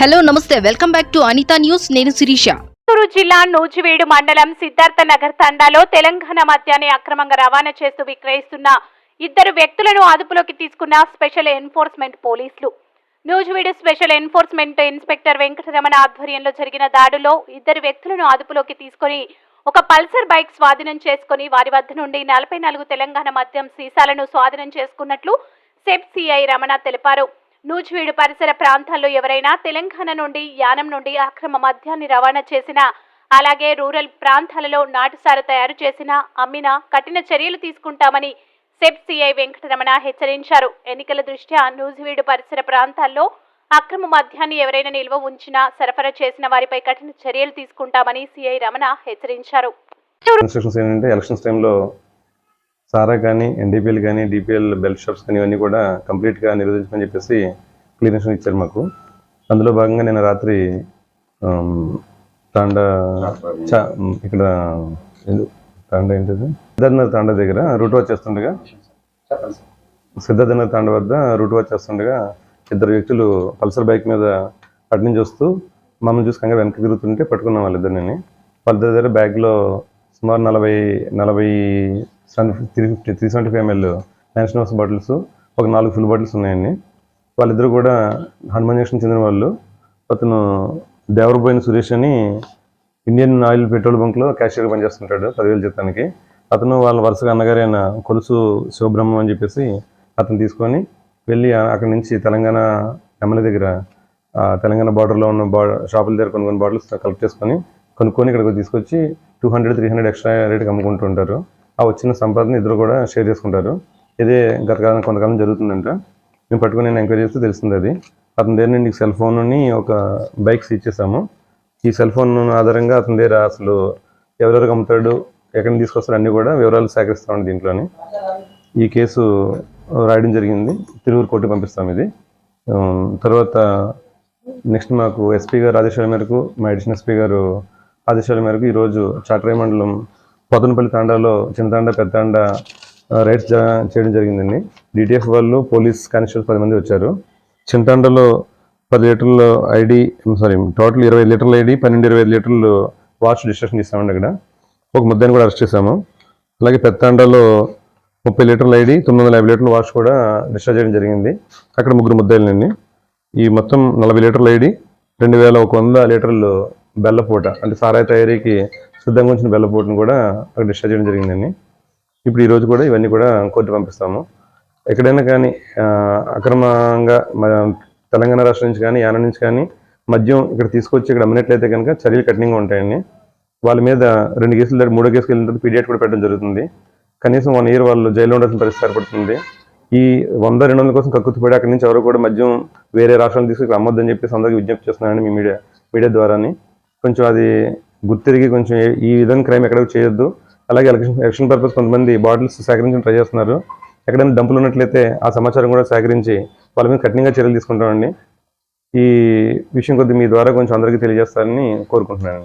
Hello namaste. Welcome back to Anitha news. నేను శిరీష. చిత్తూరు జిల్లా నూజివీడు మండలం సిద్ధార్థ నగర్ తండాలో తెలంగాణ మద్యాన్ని అక్రమంగా రవాణా చేస్తూ విక్రయిస్తున్న ఇద్దరు వ్యక్తులను అదుపులోకి తీసుకున్న స్పెషల్ ఎన్ఫోర్స్మెంట్ పోలీసులు. Nuzvid special enforcement inspector Venkataramana ఆధ్వర్యంలో జరిగిన దాడులో ఇద్దరు వ్యక్తులను అదుపులోకి తీసుకొని ఒక పల్సర్ బైక్ స్వాధీనం చేసుకుని వారి వద్ద నుండి నలభై నాలుగు తెలంగాణ మద్యం సీసాలను స్వాధీనం చేసుకున్నట్లు సెబ్ సిఐ రమణ తెలిపారు. నూజివీడు పరిసర ప్రాంతాల్లో ఎవరైనా తెలంగాణ నుండి యానం నుండి అక్రమ మద్యాన్ని రవాణా చేసినా అలాగే రూరల్ ప్రాంతాలలో నాటుసార తయారు చేసిన అమ్మినా కఠిన చర్యలు తీసుకుంటామని సెబ్ సిఐ వెంకటరమణ హెచ్చరించారు. ఎన్నికల దృష్ట్యా నూజివీడు పరిసర ప్రాంతాల్లో అక్రమ మద్యాన్ని ఎవరైనా నిల్వ ఉంచినా సరఫరా చేసిన వారిపై కఠిన చర్యలు తీసుకుంటామని సిఐ రమణ హెచ్చరించారు. ఎలక్షన్స్ టైంలో సారా కానీ ఎన్డీపీఎల్ కానీ డిపిఎల్ బెల్ట్ షాప్స్ కానీ ఇవన్నీ కూడా కంప్లీట్గా నిరోధించమని చెప్పేసి క్లియరెన్స్ ఇచ్చారు మాకు. అందులో భాగంగా నేను రాత్రి తాండా చా ఇక్కడ తాండా ఏంటిది? సిద్ధార్థనగర్ తాండా దగ్గర రూట్ వాచ్ చేస్తుండగా సిద్ధార్థనగర్ తాండా వద్ద రూట్ వాచ్ చేస్తుండగా ఇద్దరు వ్యక్తులు పల్సర్ బైక్ మీద అటు నుంచి వస్తూ మమ్మల్ని చూసి కంగా వెనక్కి తిరుగుతుంటే పట్టుకున్నాం వాళ్ళిద్దరిని. వాళ్ళిద్దరి దగ్గర బ్యాగ్లో సుమారు నలభై నలభై seven three fifty three seventy five ML national house bottles ఒక నాలుగు ఫుల్ బాటిల్స్ ఉన్నాయండి. వాళ్ళిద్దరు కూడా హనుమాన్ జంక్షన్ చెందిన వాళ్ళు. అతను దేవరబోయిన సురేష్ అని ఇండియన్ ఆయిల్ పెట్రోల్ బంక్లో క్యాషియర్గా పనిచేస్తుంటాడు పదివేలు జీతానికి. అతను వాళ్ళ వరుసగా అన్నగారైన కొలుసు శివబ్రహ్మం అని చెప్పేసి అతను తీసుకొని వెళ్ళి అక్కడి నుంచి తెలంగాణ ఎమ్మెల్యే దగ్గర తెలంగాణ బార్డర్లో ఉన్న బా షాపుల దగ్గర కొన్ని కొన్ని బాటిల్స్ కలెక్ట్ చేసుకొని కొనుక్కొని ఇక్కడికి తీసుకొచ్చి two hundred three hundred extra రేట్కి అమ్ముకుంటూ ఉంటారు. ఆ వచ్చిన సంపాదన ఇద్దరు కూడా షేర్ చేసుకుంటారు. ఇదే గతకాలం కొంతకాలం జరుగుతుందంట. మేము పట్టుకుని నేను ఎంక్వైరీ చేస్తే తెలిసింది అది. అతని దగ్గర నుండి సెల్ ఫోన్ని ఒక బైక్స్ ఇచ్చేసాము. ఈ సెల్ ఫోన్ ఆధారంగా అతని దగ్గర అసలు ఎవరెవరికి అమ్ముతాడు ఎక్కడి తీసుకొస్తాడు అన్నీ కూడా వివరాలు సేకరిస్తామండి దీంట్లోని. ఈ కేసు రాయడం జరిగింది. తిరువురు కోర్టు పంపిస్తాం ఇది. తర్వాత నెక్స్ట్ మాకు ఎస్పీ గారు ఆదేశాల మేరకు మా అడిషనల్ ఎస్పీ గారు ఆదేశాల మేరకు ఈరోజు చాటరాయి మండలం పోతనపల్లి తాండాలో చిన్నతాండ పెద్దాండ రైడ్స్ జ- చేయడం జరిగిందండి. డిటిఎఫ్ వాళ్ళు పోలీస్ కానిస్టేబుల్స్ పది మంది వచ్చారు. చింతాండలో పది లీటర్ల ఐడి సారీ టోటల్ ఇరవై ఐదు లీటర్ల ఐడి పన్నెండు ఇరవై ఐదు లీటర్లు వాష్ డిస్ట్రక్షన్ చేసామండి అక్కడ. ఒక ముద్దాన్ని కూడా అరెస్ట్ చేసాము అలాగే పెత్తాండలో ముప్పై లీటర్ల ఐడి తొమ్మిది వందల యాభై లీటర్ల వాష్ కూడా డిశ్చార్జ్ చేయడం జరిగింది. అక్కడ ముగ్గురు ముద్దాయిలండి. ఈ మొత్తం నలభై లీటర్ల ఐడి రెండు వేల ఒక వంద లీటర్లు బెల్లపూట అంటే సారాయి తయారీకి సిద్ధంగా ఉంచిన బెల్లపోటును కూడా అక్కడ డిశ్చార్జ్ చేయడం జరిగిందండి. ఇప్పుడు ఈరోజు కూడా ఇవన్నీ కూడా కోర్టు పంపిస్తాము. ఎక్కడైనా కానీ అక్రమంగా తెలంగాణ రాష్ట్రం నుంచి కానీ యానం నుంచి కానీ మద్యం ఇక్కడ తీసుకొచ్చి ఇక్కడ అమ్మినట్లయితే కనుక చర్యలు కఠినంగా ఉంటాయండి. వాళ్ళ మీద రెండు కేసులు దాటి మూడో కేసులు వెళ్ళిన తర్వాత పీడియాట్ కూడా పెట్టడం జరుగుతుంది. కనీసం వన్ ఇయర్ వాళ్ళు జైల్లో ఉండాల్సిన పరిస్థితి ఏర్పడుతుంది. ఈ వంద రెండు వందల కోసం కక్కుతుపడి అక్కడి నుంచి ఎవరు కూడా మద్యం వేరే రాష్ట్రాలు తీసుకుని ఇక్కడ అమ్మొద్దని చెప్పేసి అందరికీ విజ్ఞప్తి చేస్తున్నానండి మీ మీడియా మీడియా ద్వారాని. కొంచెం అది గుర్తిరిగి కొంచెం ఈ విధంగా క్రైమ్ ఎక్కడ చేయొద్దు. అలాగే ఎలక్షన్ ఎలక్షన్ పర్పస్ కొంతమంది బాటిల్స్ సేకరించడం ట్రై చేస్తున్నారు. ఎక్కడైనా డంపులు ఉన్నట్లయితే ఆ సమాచారం కూడా సేకరించి వాళ్ళ మీద కఠినంగా చర్యలు తీసుకుంటామండి. ఈ విషయం కొద్ది మీ ద్వారా కొంచెం అందరికీ తెలియజేస్తారని కోరుకుంటున్నాను